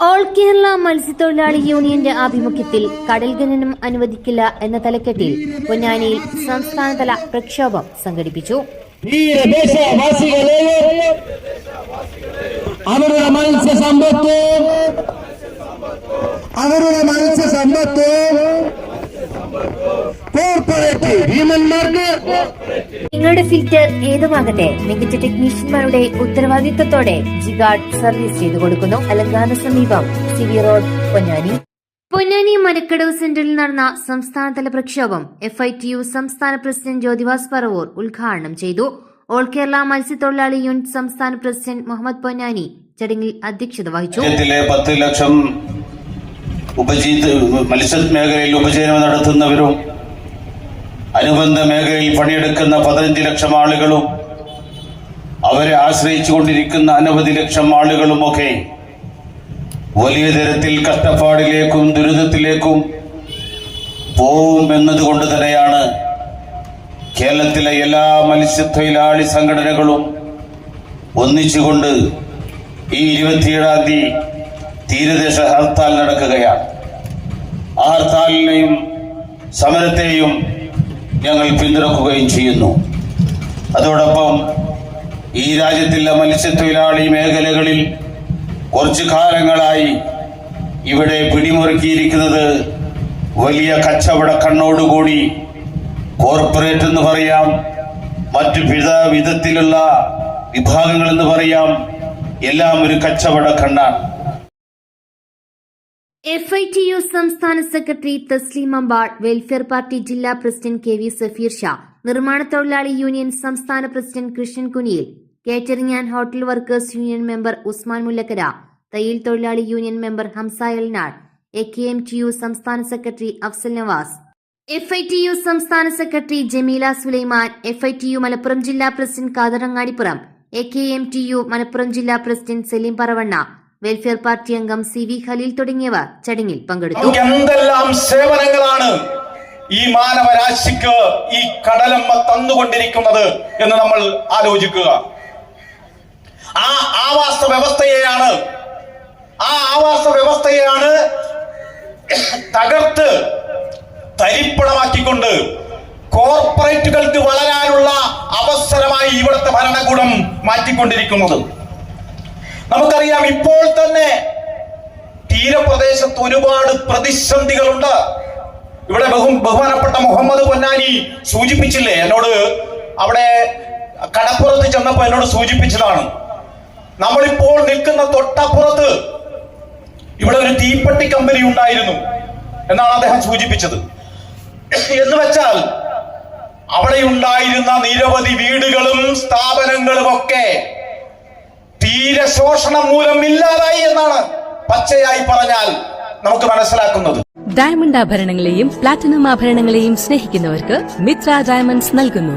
All Kerala മത്സ്യത്തൊഴിലാളി യൂണിയന്റെ ആഭിമുഖ്യത്തിൽ കടൽ ഖനനം അനുവദിക്കില്ല എന്ന തലക്കെട്ടിൽ പൊന്നാനിയിൽ സംസ്ഥാനതല പ്രക്ഷോഭം സംഘടിപ്പിച്ചു. അവരുടെ അവരുടെ മത്സ്യസമ്പത്ത് അവരുടെ മത്സ്യസമ്പത്ത് കോർപ്പറേറ്റ് ഭീമന്മാർക്ക്. നിങ്ങളുടെ ഫിൽറ്റർ ഏതുമാകട്ടെ മികച്ച ടെക്നീഷ്യന്മാരുടെ ഉത്തരവാദിത്തത്തോടെ ജിഗാർഡ് സർവീസ് ചെയ്തു കൊടുക്കുന്നു. അലങ്കാന സമീപം സിവി റോഡ് പൊന്നാനി. പൊന്നാനി മരക്കടവ് സെന്ററിൽ നടന്ന സംസ്ഥാനതല പ്രക്ഷോഭം എഫ് ഐ ടി യു സംസ്ഥാന പ്രസിഡന്റ് ജ്യോതിവാസ് പറവൂർ ഉദ്ഘാടനം ചെയ്തു. ഓൾ കേരള മത്സ്യത്തൊഴിലാളി യൂണിറ്റ് സംസ്ഥാന പ്രസിഡന്റ് മുഹമ്മദ് പൊന്നാനി ചടങ്ങിൽ അധ്യക്ഷത വഹിച്ചു. പത്ത് ലക്ഷം ഉപജീവിത മത്സ്യ മേഖലയിൽ ഉപജീവനം നടത്തുന്നവരും അനുബന്ധ മേഖലയിൽ പണിയെടുക്കുന്ന പതിനഞ്ച് ലക്ഷം ആളുകളും അവരെ ആശ്രയിച്ചു കൊണ്ടിരിക്കുന്ന അനവധി ലക്ഷം ആളുകളുമൊക്കെ വലിയ തരത്തിൽ കഷ്ടപ്പാടിലേക്കും ദുരിതത്തിലേക്കും പോവും എന്നതുകൊണ്ട് തന്നെയാണ് കേരളത്തിലെ എല്ലാ മത്സ്യത്തൊഴിലാളി സംഘടനകളും ഒന്നിച്ചുകൊണ്ട് ഈ ഇരുപത്തിയേഴാം തീയതി തീരദേശ ഹർത്താൽ നടക്കുകയാണ്. ആ ഹർത്താലിനെയും സമരത്തെയും ഞങ്ങൾ പിന്തുണക്കുകയും ചെയ്യുന്നു. അതോടൊപ്പം ഈ രാജ്യത്തിലെ മത്സ്യത്തൊഴിലാളി മേഖലകളിൽ കുറച്ചു കാലങ്ങളായി ഇവിടെ പിടിമുറുക്കിയിരിക്കുന്നത് വലിയ കച്ചവട കണ്ണോടുകൂടി കോർപ്പറേറ്റ് എന്ന് പറയാം മറ്റു വിധ വിധത്തിലുള്ള എന്ന് പറയാം എല്ലാം ഒരു കച്ചവട കണ്ണാണ്. എഫ് ഐ ടി യു സംസ്ഥാന secretary Thasleem Ambal welfare party ജില്ലാ president K V Safeer Shah നിർമ്മാണ തൊഴിലാളി യൂണിയൻ സംസ്ഥാന president Krishnan Kuniyil catering and hotel workers union member Usman Mullakkara തയ്യൽ തൊഴിലാളി union member Hamza Elnad A K M T U സംസ്ഥാന secretary Afsal Navas. F I T U സംസ്ഥാന secretary Jameela Sulaiman F I T U Malappuram ജില്ലാ president Kathirangadippuram A K M T U Malappuram ജില്ലാ president Saleem Paravanna welfare party അംഗം C V Khaleel തുടങ്ങിയവർ ചടങ്ങിൽ പങ്കെടുത്തു. എന്തെല്ലാം സേവനങ്ങളാണ് ഈ മാനവരാശിക്ക് ഈ കടലമ്മ തന്നുകൊണ്ടിരിക്കുന്നത് എന്ന് നമ്മൾ ആലോചിക്കുക. ആ ആവാസ വ്യവസ്ഥയെയാണ് ആ ആവാസ വ്യവസ്ഥയെയാണ് തകർത്ത് തരിപ്പണമാക്കിക്കൊണ്ട് കോർപ്പറേറ്റുകൾക്ക് വളരാനുള്ള അവസരമായി ഇവിടുത്തെ ഭരണകൂടം മാറ്റിക്കൊണ്ടിരിക്കുന്നത്. നമുക്കറിയാം ഇപ്പോൾ തന്നെ തീരപ്രദേശത്ത് ഒരുപാട് പ്രതിസന്ധികളുണ്ട്. ഇവിടെ ബഹു ബഹുമാനപ്പെട്ട മുഹമ്മദ് പൊന്നാനി സൂചിപ്പിച്ചില്ലേ? എന്നോട് അവിടെ കടപ്പുറത്ത് ചെന്നപ്പോ എന്നോട് സൂചിപ്പിച്ചതാണ്. നമ്മളിപ്പോൾ നിൽക്കുന്ന തൊട്ടപ്പുറത്ത് ഇവിടെ ഒരു തീപ്പെട്ടി കമ്പനി ഉണ്ടായിരുന്നു എന്നാണ് അദ്ദേഹം സൂചിപ്പിച്ചത്. എന്ന് വെച്ചാൽ അവിടെ ഉണ്ടായിരുന്ന നിരവധി വീടുകളും സ്ഥാപനങ്ങളും ഒക്കെ തീരശോഷണം മൂലം ഇല്ലാതായി എന്നാണ് പച്ചയായി പറഞ്ഞാൽ നമുക്ക് മനസ്സിലാക്കുന്നത്. ഡയമണ്ട് ആഭരണങ്ങളെയും പ്ലാറ്റിനം ആഭരണങ്ങളെയും സ്നേഹിക്കുന്നവർക്ക് മിത്ര ഡയമണ്ട്സ് നൽകുന്നു.